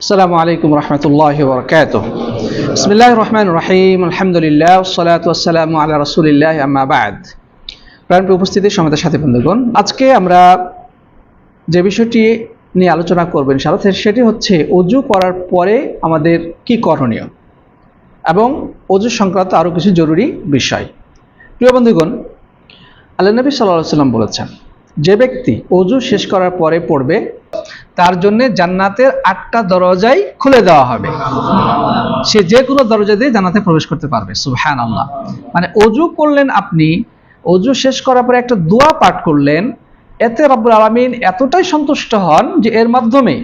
السلام عليكم ورحمة الله وبركاته بسم الله الرحمن الرحيم الحمد لله والصلاة والسلام على رسول الله أما بعد প্রাণপ্রিয় উপস্থিতি সমাজের সাথে বন্ধুগণ আজকে আমরা যে বিষয়টি নিয়ে আলোচনা করবেন সাথে সেটি হচ্ছে অজু করার পরে আমাদের কি করণীয় এবং অজু সংক্রান্ত আরও কিছু জরুরি বিষয় প্রিয় বন্ধুগণ আল্লাহ নবী সাল্লাহ সাল্লাম বলেছেন যে ব্যক্তি অজু শেষ করার পরে পড়বে, তার জন্য জান্নাতের আটটা দরজাই খুলে দেওয়া হবে। সে যে কোনো দরজা দিয়ে জান্নাতে প্রবেশ করতে পারবে সুবহান আল্লাহ মানে অজু করলেন আপনি, অজু শেষ করার পরে একটা দোয়া পাঠ করলেন, এতে রব্বুল আলমিন এতটাই সন্তুষ্ট হন যে এর মাধ্যমে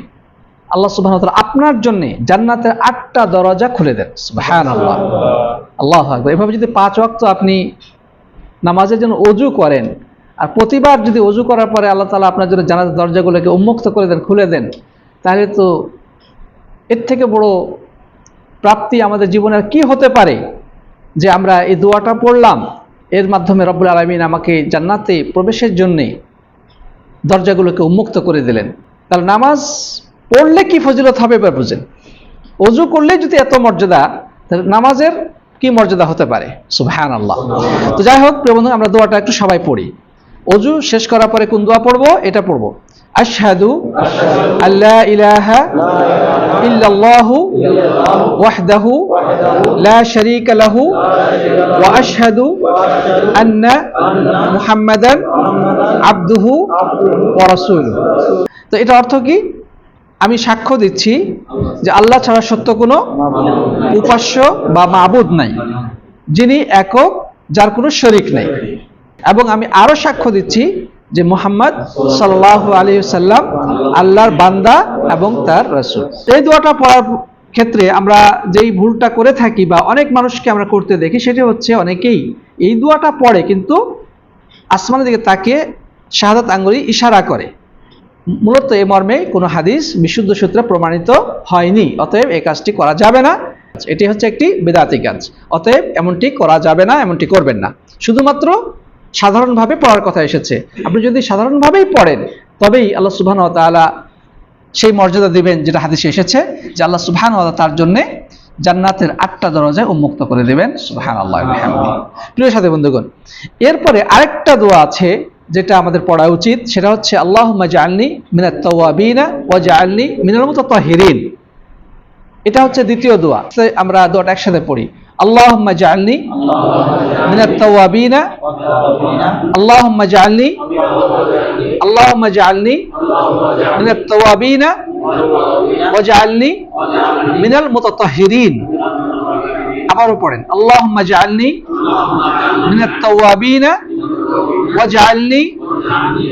আল্লাহ সুবাহ আপনার জন্য জান্নাতের আটটা দরজা খুলে দেন সুবহান আল্লাহ আল্লাহ এভাবে যদি পাঁচ ওয়াক্ত আপনি নামাজের জন্য অজু করেন আর প্রতিবার যদি অজু করার পরে আল্লাহ তালা আপনার জন্য জানাজার দরজাগুলোকে উন্মুক্ত করে দেন, খুলে দেন, তাহলে তো এর থেকে বড় প্রাপ্তি আমাদের জীবনের কি হতে পারে? যে আমরা এই দোয়াটা পড়লাম, এর মাধ্যমে রব্বুল আলমিন আমাকে জান্নাতে প্রবেশের জন্যে দরজাগুলোকে উন্মুক্ত করে দিলেন। তাহলে নামাজ পড়লে কি ফজিলত হবে এবার বুঝেন। অজু করলে যদি এত মর্যাদা, তাহলে নামাজের কি মর্যাদা হতে পারে? সুবহান আল্লাহ তো যাই হোক, প্রিয় বন্ধু, আমরা দোয়াটা একটু সবাই পড়ি। অজু শেষ করার পরে কোন দোয়া পড়ব? এটা পড়ব। আশহাদু আল্লাহ ইলাহা ইল্লাল্লাহু ওয়াহদাহু লা শারীকা লাহু ওয়া আশহাদু আন্না মুহাম্মাদান আবদুহু ওয়া রাসূলুহু। তো এটা অর্থ কি? আমি সাক্ষ্য দিচ্ছি যে আল্লাহ ছাড়া সত্য কোনো উপাস্য বা মাবুদ নাই। যিনি একক, যার কোনো শরিক নেই। এবং আমি আরও সাক্ষ্য দিচ্ছি যে মোহাম্মদ সাল্লাহ আলী সাল্লাম আল্লাহর বান্দা এবং তার রসুল। এই দোয়াটা পড়ার ক্ষেত্রে আমরা যেই ভুলটা করে থাকি বা অনেক মানুষকে আমরা করতে দেখি, সেটি হচ্ছে অনেকেই এই দোয়াটা পড়ে কিন্তু আসমানের দিকে তাকে শাহাদাত আঙ্গুলি ইশারা করে। মূলত এই মর্মে কোনো হাদিস বিশুদ্ধ সূত্রে প্রমাণিত হয়নি, অতএব এই কাজটি করা যাবে না। এটি হচ্ছে একটি বেদাতি কাজ, অতএব এমনটি করা যাবে না, এমনটি করবেন না। শুধুমাত্র সাধারণভাবে পড়ার কথা এসেছে। আপনি যদি সাধারণভাবেই পড়েন, তবেই আল্লাহ সুবহান তাআলা সেই মর্যাদা দিবেন যেটা হাদিসে এসেছে, যে আল্লাহ সুবহান তার জন্যে জান্নাতের আটটা দরজায় উন্মুক্ত করে দেবেন। সুবহান আল্লাহ প্রিয় সাথী বন্ধুগণ, এরপরে আরেকটা দোয়া আছে যেটা আমাদের পড়া উচিত, সেটা হচ্ছে আল্লাহ জাআলনি মিনাত তাওয়াবিনা ওয়া জাআলনি মিনাল মুতাতাহিরিন এটা হচ্ছে দ্বিতীয় দোয়া। আমরা দোয়াটা একসাথে পড়ি। আল্লাহুম্মা জাআলনি মিনাত তাওয়াবিনা আল্লাহুম্মা জাআলনি আল্লাহুম্মা জাআলনি মিনাত তাওয়াবিনা ওয়া জাআলনি মিনাল মুতাতাহিরিন। আবারও পড়েন। আল্লাহ জাআলনি মিনাত তাওয়াবিনা ওয়াজআলনি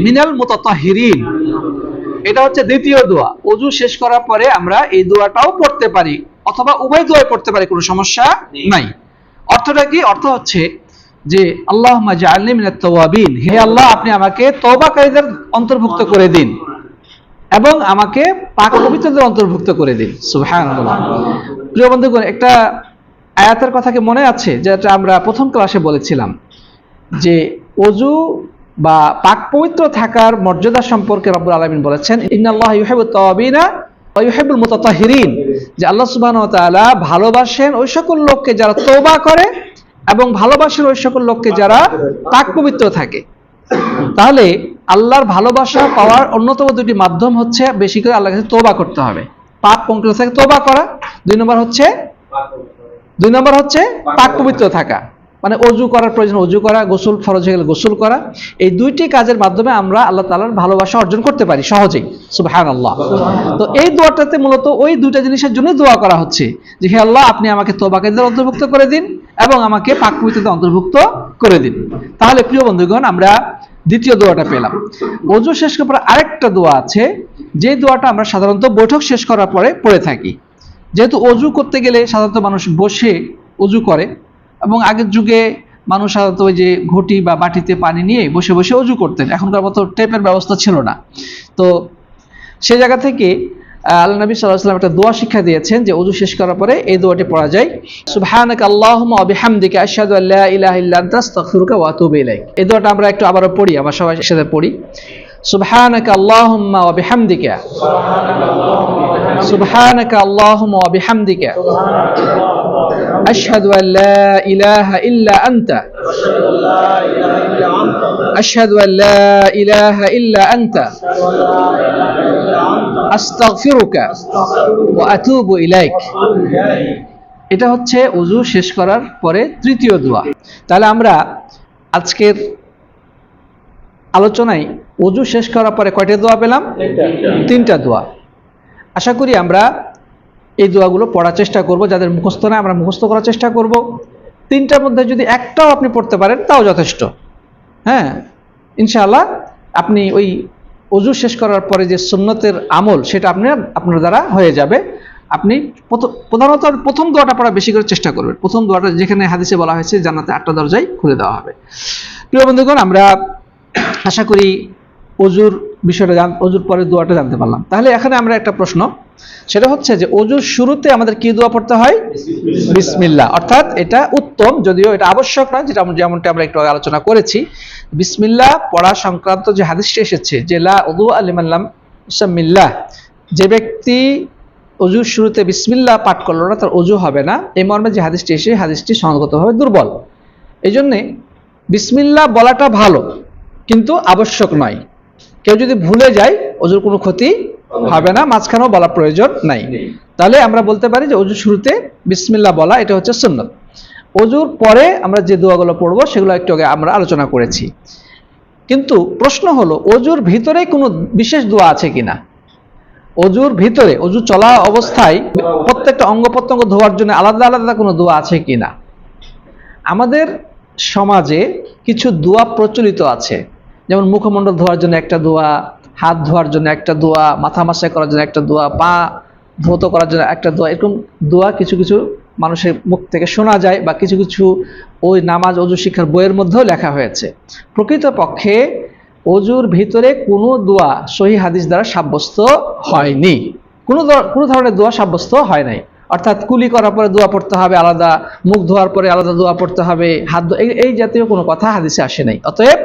মিনাল মুতাতাহিরিন। এটা হচ্ছে দ্বিতীয় দোয়া। অজু শেষ করার পরে আমরা এই দোয়াটাও পড়তে পারি অথবা উভয় দোয়াই পড়তে পারি কোনো সমস্যা নাই। অর্থটা কি? অর্থ হচ্ছে যে তাওয়াবিন। হে আল্লাহ আপনি আমাকে তওবাকারীদের অন্তর্ভুক্ত করে দিন এবং আমাকে পাক পবিত্রদের অন্তর্ভুক্ত করে দিন। সুবহানাল্লাহ। প্রিয় বন্ধুগণ একটা আয়াতের কথা কি মনে আছে? যেটা আমরা প্রথম ক্লাসে বলেছিলাম যে অজু বা পাক পবিত্র থাকার মর্যাদা সম্পর্কে রব্বুল আলমিন বলেছেন তাওয়াবিনা ওয়া যে আল্লাহ তাআলা ভালোবাসেন ওই সকল লোককে যারা করে এবং ভালোবাসেন ওই সকল লোককে যারা পাক পবিত্র থাকে। তাহলে আল্লাহর ভালোবাসা পাওয়ার অন্যতম দুটি মাধ্যম হচ্ছে বেশি করে আল্লাহর কাছে তওবা করতে হবে। পাপ পঙ্কিল থেকে, তওবা করা। দুই নম্বর হচ্ছে, দুই নম্বর হচ্ছে পাক পবিত্র থাকা। মানে অজু করার প্রয়োজন, অজু করা, গোসল ফরজ হয়ে গেলে গোসল করা, এই দুইটি কাজের মাধ্যমে আমরা আল্লাহ তালার ভালোবাসা অর্জন করতে পারি সহজেই সুবহান আল্লাহ তো এই দোয়াটাতে মূলত ওই দুইটা জিনিসের জন্য দোয়া করা হচ্ছে, যে হে আল্লাহ, আপনি আমাকে তোবাকারীদের অন্তর্ভুক্ত করে দিন এবং আমাকে পাক অন্তর্ভুক্ত করে দিন। তাহলে প্রিয় বন্ধুগণ, আমরা দ্বিতীয় দোয়াটা পেলাম। অজু শেষ করার পর আরেকটা দোয়া আছে, যে দোয়াটা আমরা সাধারণত বৈঠক শেষ করার পরে পড়ে থাকি। যেহেতু অজু করতে গেলে সাধারণত মানুষ বসে অজু করে এবং আগের যুগে মানুষ সাধারণত ওই যে ঘটি বা বাটিতে পানি নিয়ে বসে বসে অজু করতেন। এখনকার মতো টেপের ব্যবস্থা ছিল না। তো সে জায়গা থেকে আল্লাহ নবী সাল্লাহ সাল্লাম একটা দোয়া শিক্ষা দিয়েছেন যে অজু শেষ করার পরে এই দোয়াটি পড়া যায়, সুবহানাকা আল্লাহুম্মা ওয়া বিহামদিকা আশহাদু আল্লা ইলাহা ইল্লা আনতা আস্তাগফিরুকা ওয়া আতুবু ইলাইক। এই দোয়াটা আমরা একটু আবারও পড়ি আমরা সবাই একসাথে পড়ি। সুবহানাকা আল্লাহুম্মা ওয়া বিহামদিকা। সুবহানাকা আল্লাহুম্মা ওয়া বিহামদিকা। আশহাদু আন লা ইলাহা ইল্লা আনতা। আশহাদু আন লা ইলাহা ইল্লা আনতা। আস্তাগফিরুকা ওয়া আতুবু ইলাইক। এটা হচ্ছে উজু শেষ করার পরে তৃতীয় দোয়া। তাহলে আমরা আজকের আলোচনায় উজু শেষ করার পরে কয়টা দোয়া পেলাম? তিনটা দোয়া। আশা করি আমরা এই দোয়াগুলো পড়ার চেষ্টা করব, যাদের মুখস্থ না, আমরা মুখস্থ করার চেষ্টা করব। তিনটার মধ্যে যদি একটাও আপনি পড়তে পারেন, তাও যথেষ্ট। হ্যাঁ ইনশাআল্লাহ আপনি ওই অজু শেষ করার পরে যে সুন্নতের আমল, সেটা আপনার আপনার দ্বারা হয়ে যাবে। আপনি প্রধানত প্রথম দোয়াটা পড়া বেশি করে চেষ্টা করবেন। প্রথম দোয়াটা যেখানে হাদিসে বলা হয়েছে, জান্নাতে আটটা দরজায় খুলে দেওয়া হবে। প্রিয় বন্ধুগণ, আমরা আশা করি অজুর বিষয়টা জান, অজুর পরে দোয়াটা জানতে পারলাম। তাহলে এখানে আমরা একটা প্রশ্ন সেটা হচ্ছে যে অজুর শুরুতে আমাদের কি দোয়া পড়তে হয়? বিসমিল্লাহ। অর্থাৎ এটা উত্তম, যদিও এটা আবশ্যক নয়, যেটা যেমনটা আমরা একটু আলোচনা করেছি। বিসমিল্লাহ পড়া সংক্রান্ত যে হাদিসটি এসেছে, যে লা উদু আলিমাল্লাম ইসামিল্লাহ যে ব্যক্তি অজুর শুরুতে বিসমিল্লাহ পাঠ করল না, তার অজু হবে না। এই মর্মে যে হাদিসটি এসে হাদিসটি সঙ্গতভাবে দুর্বল। এই জন্যে বিসমিল্লাহ বলাটা ভালো, কিন্তু আবশ্যক নয়। কেউ যদি ভুলে যায় অজুর কোনো ক্ষতি হবে না মাঝখানেও বলা প্রয়োজন নাই। তাহলে আমরা বলতে পারি যে অজুর শুরুতে বিসমিল্লাহ বলা এটা হচ্ছে সুন্নত। অজুর পরে আমরা যে দোয়াগুলো পড়ব সেগুলো একটু আগে আমরা আলোচনা করেছি। কিন্তু প্রশ্ন হলো অজুর ভিতরে কোনো বিশেষ দোয়া আছে কিনা? অজুর ভিতরে অজু চলা অবস্থায় প্রত্যেকটা অঙ্গ প্রত্যঙ্গ ধোয়ার জন্য আলাদা আলাদা কোনো দোয়া আছে কিনা? আমাদের সমাজে কিছু দোয়া প্রচলিত আছে। যেমন মুখমণ্ডল ধোয়ার জন্য একটা দোয়া হাত ধোয়ার জন্য একটা দোয়া, মাথা মাসাই করার জন্য একটা দোয়া, পা ধৌত করার জন্য একটা দোয়া, এরকম দোয়া কিছু কিছু মানুষের মুখ থেকে শোনা যায় বা কিছু কিছু ওই নামাজ, অজু শিক্ষার বইয়ের মধ্যেও লেখা হয়েছে। প্রকৃতপক্ষে অজুর ভিতরে কোনো দোয়া সহি হাদিস দ্বারা সাব্যস্ত হয়নি। কোনো কোনো ধরনের দোয়া সাব্যস্ত হয় নাই। অর্থাৎ কুলি করার পরে দোয়া পড়তে হবে, আলাদা মুখ ধোয়ার পরে আলাদা দোয়া পড়তে হবে, হাত এই জাতীয় কোনো কথা হাদিসে আসে নাই। অতএব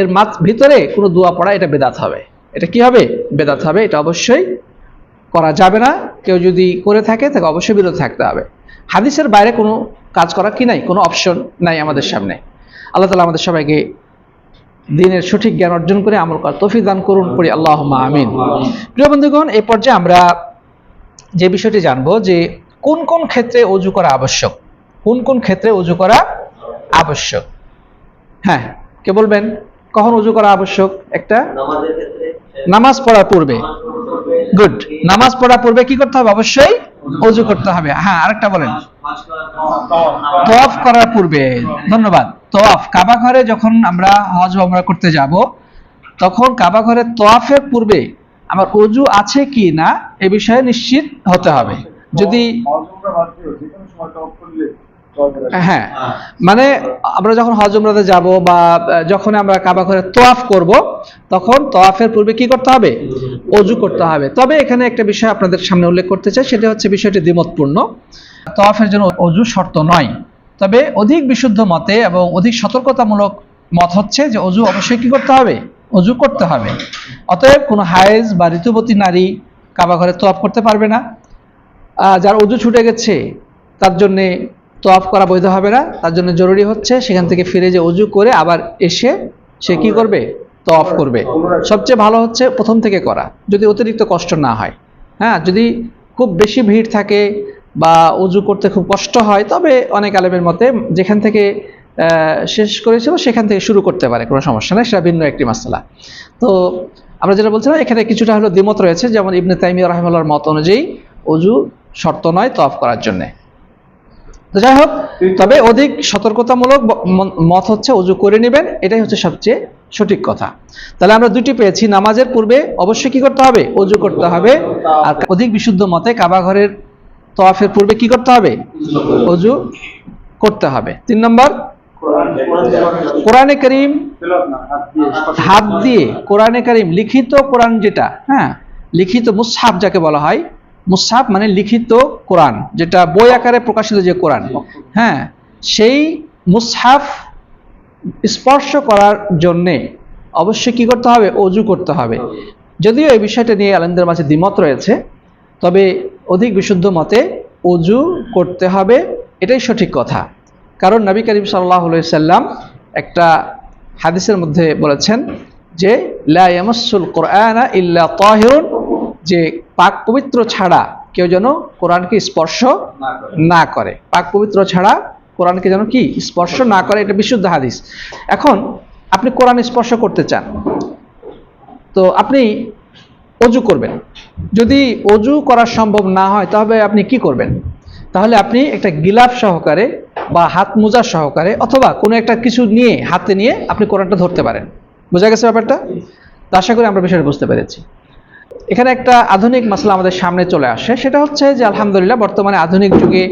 এর মাত, ভিতরে কোনো দোয়া পড়া এটা বেদাত হবে। এটা কি হবে? বেদাত হবে, এটা অবশ্যই করা যাবে না। কেউ যদি করে থাকে, তাকে অবশ্যই বিরত থাকতে হবে। হাদিসের বাইরে কোনো কাজ করা কি নাই? কোনো অপশন নাই আমাদের সামনে। আল্লাহ তালা আমাদের সবাইকে দিনের সঠিক জ্ঞান অর্জন করে আমল করার তৌফিক দান করুন, পড়ি আল্লাহ আমিন। প্রিয় বন্ধুগণ এই পর্যায়ে আমরা যে বিষয়টি জানব যে কোন কোন ক্ষেত্রে অজু করা আবশ্যক? কোন কোন ক্ষেত্রে অজু করা আবশ্যক? হ্যাঁ কে বলবেন? কখন অজু করা আবশ্যক? একটা? নামাজ পড়ার পূর্বে। গুড নামাজ পড়ার পূর্বে কি করতে হবে? অবশ্যই অজু করতে হবে। হ্যাঁ আরেকটা বলেন। তোয়াফ করার পূর্বে। ধন্যবাদ। তোয়াফ কাবা ঘরে যখন আমরা হজ বা উমরা করতে যাব, তখন কাবা ঘরে তোয়াফের পূর্বে আমার অজু আছে কি না, এ বিষয়ে নিশ্চিত হতে হবে। যদি হ্যাঁ মানে আমরা যখন হজ উমরাতে যাব বা যখন আমরা কাবা ঘরে তোয়াফ করব, তখন তোয়াফের পূর্বে কি করতে হবে? অজু করতে হবে। তবে এখানে একটা বিষয় আপনাদের সামনে উল্লেখ করতে চাই, সেটা হচ্ছে বিষয়টি দ্বিমতপূর্ণ। তোয়াফের জন্য অজু শর্ত নয়। তবে অধিক বিশুদ্ধ মতে এবং অধিক সতর্কতামূলক মত হচ্ছে যে অজু অবশ্যই কি করতে হবে? অজু করতে হবে। অতএব কোনো হায়েজ বা ঋতুবতী নারী কাবা ঘরে তোয়াফ করতে পারবে না। যার অজু ছুটে গেছে, তার জন্যে তোয়াফ করা বৈধ হবে না। তার জন্য জরুরি হচ্ছে সেখান থেকে ফিরে যে অজু করে আবার এসে সে কি করবে? তোয়াফ করবে। সবচেয়ে ভালো হচ্ছে প্রথম থেকে করা, যদি অতিরিক্ত কষ্ট না হয়। হ্যাঁ যদি খুব বেশি ভিড় থাকে বা অজু করতে খুব কষ্ট হয়, তবে অনেক আলেমের মতে যেখান থেকে শেষ করেছিল সেখান থেকে শুরু করতে পারে, কোনো সমস্যা নেই, সেটা ভিন্ন একটি মাসালা। তো আমরা যেটা বলছিলাম, এখানে কিছুটা হলো দ্বিমত রয়েছে, যেমন ইবনে তাইমিয়া রহমাল্লার মত অনুযায়ী অজু শর্ত নয় তফ করার জন্যে। তো যাই হোক তবে অধিক সতর্কতামূলক মত হচ্ছে অজু করে নেবেন এটাই হচ্ছে সবচেয়ে সঠিক কথা। তাহলে আমরা দুটি পেয়েছি নামাজের পূর্বে অবশ্যই কি করতে হবে? অজু করতে হবে। আর অধিক বিশুদ্ধ মতে কাবা ঘরের তোয়াফের পূর্বে কি করতে হবে? অজু করতে হবে। তিন নম্বর কোরআনে করিম হাত দিয়ে কোরআনে করিম লিখিত কোরআন যেটা হ্যাঁ লিখিত মুসহাব যাকে বলা হয় মুসহাব মানে লিখিত কোরআন, যেটা বই আকারে প্রকাশিত যে কোরআন। হ্যাঁ সেই মুসহাফ স্পর্শ করার জন্যে অবশ্যই কি করতে হবে? অজু করতে হবে। যদিও এই বিষয়টা নিয়ে আলেমদের মাঝে দ্বিমত রয়েছে, তবে অধিক বিশুদ্ধ মতে অজু করতে হবে, এটাই সঠিক কথা। কারণ নবী করিম সাল্লাহ সাল্লাম একটা হাদিসের মধ্যে বলেছেন যে, লা ইয়ামাসসুল কোরআনা ইল্লা তাহিরুন যে পাক পবিত্র ছাড়া কেউ যেন কোরআনকে স্পর্শ না করে। পাক পবিত্র ছাড়া কোরআনকে যেন কি? স্পর্শ না করে এটা বিশুদ্ধ হাদিস। এখন আপনি কোরআন স্পর্শ করতে চান তো আপনি অজু করবেন। যদি অজু করা সম্ভব না হয় তবে আপনি কি করবেন? তাহলে আপনি একটা গিলাফ সহকারে বা হাত মোজা সহকারে অথবা কোনো একটা কিছু নিয়ে হাতে নিয়ে আপনি কোরআনটা ধরতে পারেন। বোঝা গেছে ব্যাপারটা? তো আশা করি আমরা বিষয়টা বুঝতে পেরেছি। এখানে একটা আধুনিক মশলা আমাদের সামনে চলে আসে। সেটা হচ্ছে যে, আলহামদুলিল্লাহ, বর্তমানে আধুনিক যুগে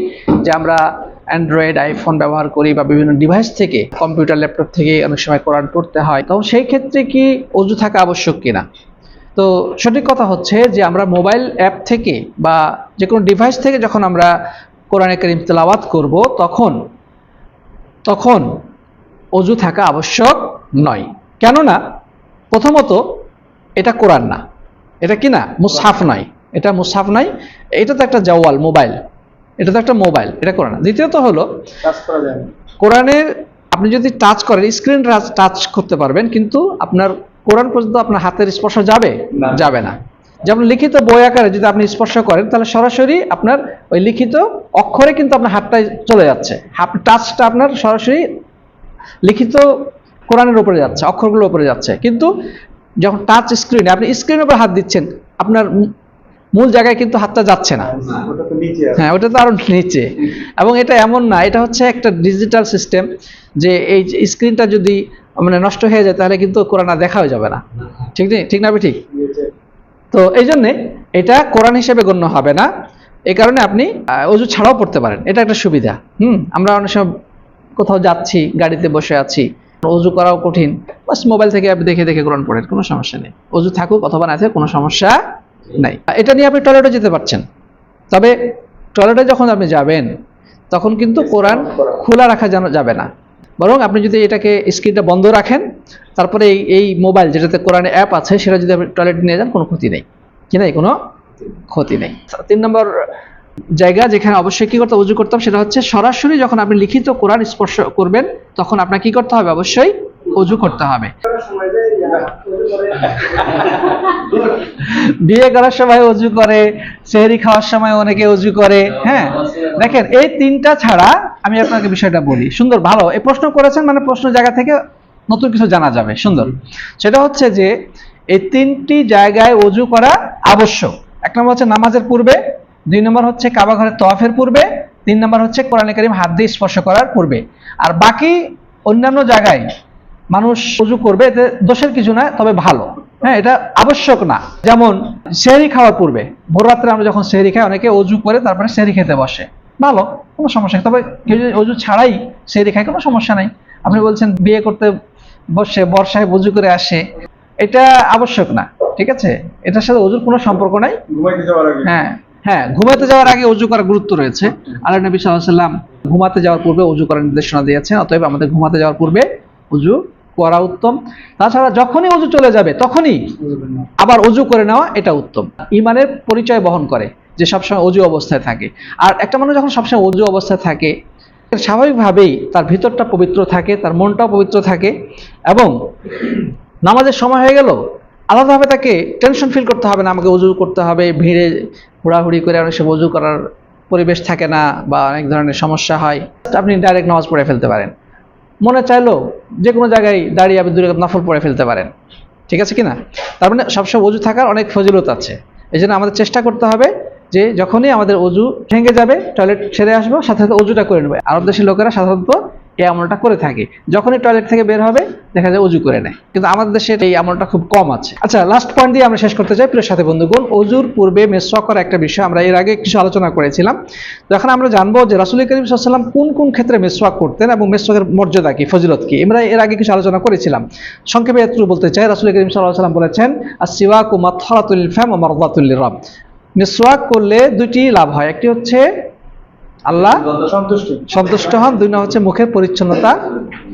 যে আমরা অ্যান্ড্রয়েড আইফোন ব্যবহার করি বা বিভিন্ন ডিভাইস থেকে কম্পিউটার ল্যাপটপ থেকে অনেক সময় কোরআন পড়তে হয়। তো সেই ক্ষেত্রে কি অজু থাকা আবশ্যক কিনা? তো সঠিক কথা হচ্ছে যে, আমরা মোবাইল অ্যাপ থেকে বা যে কোনো ডিভাইস থেকে যখন আমরা কোরআনে করিম তেলাওয়াত করব, তখন তখন অজু থাকা আবশ্যক নয়। কেননা, প্রথমত এটা কোরআন না। এটা কি না? মুসাফ নয় এটা মুসাফ নাই। এটা তো একটা জওয়াল মোবাইল। এটা তো একটা মোবাইল। এটা কোরআন। না দ্বিতীয়ত হলো কোরআনের আপনি যদি টাচ করেন স্ক্রিন টাচ করতে পারবেন কিন্তু আপনার কোরআন পর্যন্ত আপনার হাতের স্পর্শ যাবে? যাবে না। যেমন লিখিত বই আকারে যদি আপনি স্পর্শ করেন তাহলে সরাসরি আপনার ওই লিখিত অক্ষরে কিন্তু আপনার হাতটায় চলে যাচ্ছে। হাত টাচটা আপনার সরাসরি লিখিত কোরআনের উপরে যাচ্ছে অক্ষরগুলোর উপরে যাচ্ছে। কিন্তু যখন টাচ স্ক্রিনে আপনি স্ক্রিনের উপর হাত দিচ্ছেন আপনার মূল জায়গায় কিন্তু হাতটা যাচ্ছে না। হ্যাঁ ওটা তো আরও নিচে। এবং এটা এমন না এটা হচ্ছে একটা ডিজিটাল সিস্টেম যে এই স্ক্রিনটা যদি মানে নষ্ট হয়ে যায় তাহলে কিন্তু কোরআন দেখাও যাবে না। ঠিক নেই ঠিক না ঠিক? তো এই জন্যে এটা কোরআন হিসেবে গণ্য হবে না। এই কারণে আপনি অজু ছাড়াও পড়তে পারেন। এটা একটা সুবিধা। হুম আমরা অনেক সময় কোথাও যাচ্ছি গাড়িতে বসে আছি অজু করাও কঠিন। বাস মোবাইল থেকে আপনি দেখে দেখে কোরআন পড়েন কোনো সমস্যা নেই। অজু থাকুক অথবা না থাকুক, কোনো সমস্যা নাই। এটা নিয়ে আপনি টয়লেটে যেতে পারছেন। তবে টয়লেটে যখন আপনি যাবেন, তখন কিন্তু কোরআন খোলা রাখা যেন যাবে না। বরং আপনি যদি এটাকে স্ক্রিনটা বন্ধ রাখেন, তারপরে এই এই মোবাইল যেটাতে কোরআনে অ্যাপ আছে, সেটা যদি আপনি টয়লেটে নিয়ে যান, কোনো ক্ষতি নেই। কি নাই? কোনো ক্ষতি নেই। তিন নম্বর জায়গা যেখানে অবশ্যই কি করতে উজু করতাম সেটা হচ্ছে সরাসরি যখন আপনি লিখিত কোরআন স্পর্শ করবেন, তখন আপনার কি করতে হবে? অবশ্যই উজু করতে হবে। বিয়ে করার সময় অজু করে, সেহরি খাওয়ার সময় অনেকে অজু করে হ্যাঁ? দেখেন, এই তিনটা ছাড়া আমি আপনাকে বিষয়টা বলি। সুন্দর, ভালো। এই প্রশ্ন করেছেন মানে প্রশ্ন জায়গা থেকে নতুন কিছু জানা যাবে। সুন্দর। সেটা হচ্ছে যে এই তিনটি জায়গায় অজু করা আবশ্যক। এক নম্বর হচ্ছে নামাজের পূর্বে দুই নম্বর হচ্ছে কাবা ঘরের তওয়াফের পূর্বে তিন নম্বর হচ্ছে কোরআনে কারিম হাত দিয়ে স্পর্শ করার পূর্বে। আর বাকি অন্যান্য জায়গায় মানুষ অজু করবে এতে দোষের কিছু না তবে ভালো। হ্যাঁ এটা আবশ্যক না। যেমন সেহরি খাওয়ার পূর্বে ভোর রাত্রে আমরা যখন সেহরি খাই অনেকে অজু করে তারপরে সেহরি খেতে বসে। ভালো কোনো সমস্যা নেই। তবে কেউ যদি অজু ছাড়াই সেহরি খায় কোনো সমস্যা নাই। আপনি বলছেন বিয়ে করতে বসে বর্ষায় অজু করে আসে এটা আবশ্যক না। ঠিক আছে? এটার সাথে অজুর কোনো সম্পর্ক নাই। হ্যাঁ। হ্যাঁ ঘুমাতে যাওয়ার আগে অজু করার গুরুত্ব রয়েছে। আল্লাহ নবী সাল্লাম ঘুমাতে যাওয়ার পূর্বে অজু করার নির্দেশনা দিয়েছেন, অতএব আমাদের ঘুমাতে যাওয়ার পূর্বে অজু করা উত্তম। তাছাড়া যখনই অজু চলে যাবে, তখনই আবার অজু করে নেওয়া এটা উত্তম। ইমানের পরিচয় বহন করে যে সবসময় অজু অবস্থায় থাকে। আর একটা মানুষ যখন সবসময় অজু অবস্থায় থাকে, স্বাভাবিকভাবেই তার ভিতরটা পবিত্র থাকে, তার মনটাও পবিত্র থাকে এবং নামাজের সময় হয়ে গেল আলাদাভাবে তাকে টেনশন ফিল করতে হবে না, আমাকে অজু করতে হবে, ভিড়ে হুড়াহুড়ি করে অনেক সময় অজু করার পরিবেশ থাকে না বা অনেক ধরনের সমস্যা হয়। আপনি ডাইরেক্ট নামাজ পড়ে ফেলতে পারেন। মনে চাইলো যে কোনো জায়গায় দাঁড়িয়ে আপনি দূরে নফল পড়ে ফেলতে পারেন। ঠিক আছে কি না তার মানে সবসময় অজু থাকার অনেক ফজিলত আছে। এই জন্য আমাদের চেষ্টা করতে হবে যে যখনই আমাদের অজু ভেঙে যাবে টয়লেট ছেড়ে আসব, সাথে সাথে অজুটা করে নেবে। আরব দেশের লোকেরা সাধারণত এই আমলটা করে থাকে। যখনই টয়লেট থেকে বের হবে দেখা যায় অজু করে নেয়। কিন্তু আমাদের দেশে এই আমলটা খুব কম আছে। আচ্ছা লাস্ট পয়েন্ট দিয়ে আমরা শেষ করতে চাই, প্রিয় সাথে বন্ধুগণ, অজুর পূর্বে মেসওয়াক করা একটা বিষয় আমরা এর আগে কিছু আলোচনা করেছিলাম। তো এখন আমরা জানব যে রাসুল করিম সাল্লাম কোন কোন ক্ষেত্রে মেসওয়াক করতেন এবং মেসওয়াকের মর্যাদা কি, ফজিলত কি? আমরা এর আগে কিছু আলোচনা করেছিলাম। সংক্ষেপে একটু বলতে চাই, রাসুল করিম সাল্লাহ সাল্লাম বলেছেন আর সিওয়াক ও মাথরাতুল ফ্যাম ও মারদাতুল রব মিসওয়াক করলে দুটি লাভ হয়, একটি হচ্ছে আল্লাহ সন্তুষ্ট সন্তুষ্ট হন দুই নম্বর হচ্ছে মুখের পরিচ্ছন্নতা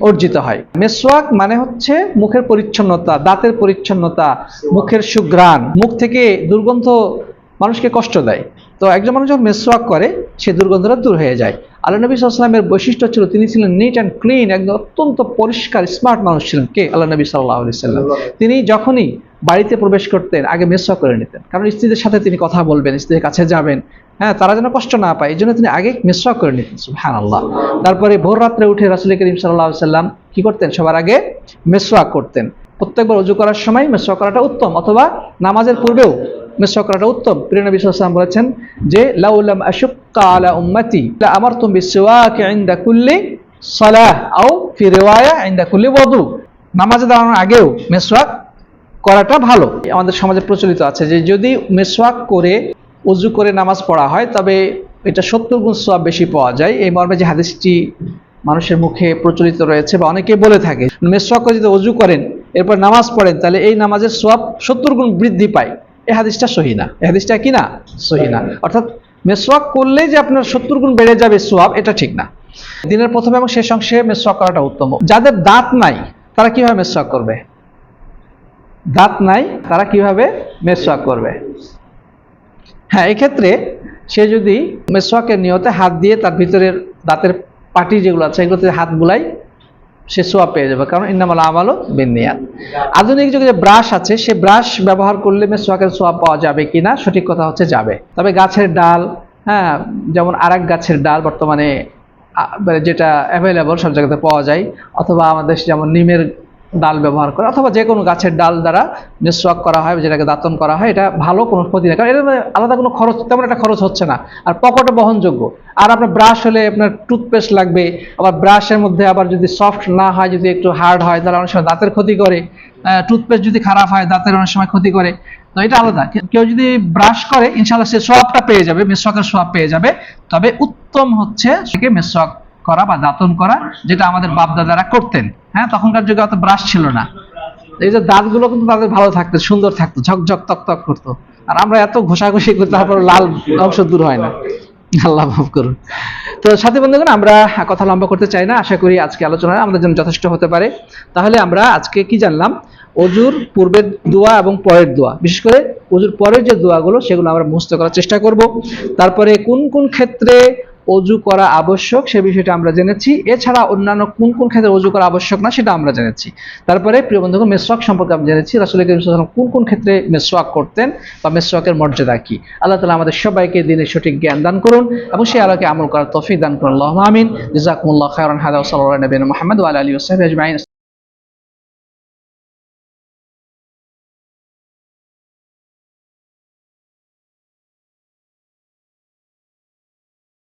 অর্জিত হয়। মেসওয়াক মানে হচ্ছে মুখের পরিচ্ছন্নতা দাঁতের পরিচ্ছন্নতা মুখের সুঘ্রাণ। মুখ থেকে দুর্গন্ধ মানুষকে কষ্ট দেয়। তো একজন মানুষ যখন মেসওয়াক করে, সে দুর্গন্ধটা দূর হয়ে যায়। আল্লাহ নবী সাল্লামের বৈশিষ্ট্য ছিল তিনি ছিলেন নিট অ্যান্ড ক্লিন একদম অত্যন্ত পরিষ্কার স্মার্ট মানুষ ছিলেন। কে? আল্লাহ নবী সাল্লাহ সাল্লাম তিনি যখনই বাড়িতে প্রবেশ করতেন, আগে মেসওয়াক করে নিতেন। কারণ স্ত্রীদের সাথে তিনি কথা বলবেন স্ত্রীদের কাছে যাবেন। হ্যাঁ তারা যেন কষ্ট না পায়, এই জন্য তিনি আগে মেসওয়াক করে নিতেন হ্যাঁ আল্লাহ তারপরে ভোর রাত্রে উঠে রাসুল করিম সাল্লাহ সাল্লাম কি করতেন? সবার আগে মেসওয়াক করতেন। প্রত্যেকবার অজু করার সময় মেসওয়াক করাটা উত্তম, অথবা নামাজের পূর্বেও মেসওয়াক করাটা উত্তম। প্রিয় নবী ওয়াসাল্লাম বলেছেন যে লাউলাম আশুক্কা আলা উম্মতি, লা আমারতুম বিসওয়াক ইনদা কুল্লি সালাহ আও ফি রিওয়ায়া ইনদা কুল্লি ওযু নামাজে দাঁড়ানোর আগেও মেসওয়াক করাটা ভালো। আমাদের সমাজে প্রচলিত আছে যে, যদি মেসওয়াক করে, উজু করে নামাজ পড়া হয়, তবে এটা সত্তর গুণ সওয়াব বেশি পাওয়া যায়। এই মর্মে যে হাদিসটি মানুষের মুখে প্রচলিত রয়েছে বা অনেকে বলে থাকে মেসওয়াক করে যদি অজু করেন, এরপর নামাজ পড়েন, তাহলে এই নামাজের সোয়াব সত্তর গুণ বৃদ্ধি পায়। এই হাদিসটা সহি না। এই হাদিসটা কি না? সহি না। অর্থাৎ মেসওয়াক করলে যে আপনার সত্তর গুণ বেড়ে যাবে সোয়াব এটা ঠিক না। দিনের প্রথম এবং শেষ অংশে মেসওয়াক করাটা উত্তম। যাদের দাঁত নাই, তারা কীভাবে মেসওয়াক করবে? দাঁত নাই, তারা কীভাবে মেসওয়াক করবে? হ্যাঁ এক্ষেত্রে সে যদি মেসওয়াকের নিয়তে হাত দিয়ে তার ভিতরের দাঁতের পাটি যেগুলো আছে, এগুলোতে হাত বুলাই সে সোয়াব পেয়ে যাবে, কারণ ইন্নামাল আমালও বিনিয়াত আধুনিক যুগে যে ব্রাশ আছে, সে ব্রাশ ব্যবহার করলে মেসোয়াকের সোয়াব পাওয়া যাবে কি না সঠিক কথা হচ্ছে যাবে। তবে গাছের ডাল হ্যাঁ যেমন আরেক গাছের ডাল বর্তমানে মানে যেটা অ্যাভেলেবল সব জায়গাতে পাওয়া যায়, অথবা আমাদের যেমন নিমের ডাল ব্যবহার করে, অথবা যে কোনো গাছের ডাল দ্বারা মেসওয়াক করা হয়, যেটাকে দাঁতন করা হয়, এটা ভালো কোনো ক্ষতি নেই। কারণ এর মধ্যে আলাদা কোনো খরচ, তেমন একটা খরচ হচ্ছে না। আর পকেটে বহনযোগ্য। আর আপনার ব্রাশ হলে আপনার টুথপেস্ট লাগবে, আবার ব্রাশের মধ্যে আবার যদি সফট না হয়, যদি একটু হার্ড হয়, তাহলে অনেক সময় দাঁতের ক্ষতি করে। টুথপেস্ট যদি খারাপ হয়, দাঁতের অনেক সময় ক্ষতি করে। তো এটা আলাদা। কেউ যদি ব্রাশ করে ইনশাল্লাহ সে সোয়াবটা পেয়ে যাবে মেসওয়াকের সোয়াব পেয়ে যাবে। তবে উত্তম হচ্ছে সেকে মেসওয়াক করা বা দাঁতন করা যেটা আমাদের বাপ দাদারা করতেন। হ্যাঁ তখনকার যুগে অত ব্রাশ ছিল না। এই যে দাঁতগুলো কিন্তু তাদের ভালো থাকতো সুন্দর থাকতো ঝকঝক তক তক করতো। আর আমরা এত ঘষাঘষি করি তারপর লাল অংশ দূর হয় না। আল্লাহ মাফ করুন। তো সাথী বন্ধুগণ আমরা কথা লম্বা করতে চাই না। আশা করি আজকে আলোচনা আমাদের জন্য যথেষ্ট হতে পারে। তাহলে আমরা আজকে কি জানলাম? অজুর পূর্বের দোয়া এবং পরের দোয়া। বিশেষ করে অজুর পরের যে দোয়াগুলো সেগুলো আমরা মুস্ত করার চেষ্টা করব। তারপরে কোন কোন ক্ষেত্রে অজু করা আবশ্যক, সে বিষয়টা আমরা জেনেছি। এছাড়া অন্যান্য কোন কোন ক্ষেত্রে অজু করা আবশ্যক না, সেটা আমরা জেনেছি। তারপরে, প্রিয় বন্ধুগণ, মেসওয়াক সম্পর্কে আমরা জেনেছি। রাসুল করিম কোন কোন ক্ষেত্রে মেসওয়াক করতেন বা মেসওয়াকের মর্যাদা কি? আল্লাহ তালা আমাদের সবাইকে দিনের সঠিক জ্ঞান দান করুন এবং সেই আলোকে আমল করার তফিক দান করুন। আল্লাহ আমিন। জাজাকুমুল্লাহ খায়রান। হাদা সাল্লাহ নবীন মোহাম্মদ আলী সাহবিহি আজমাইন।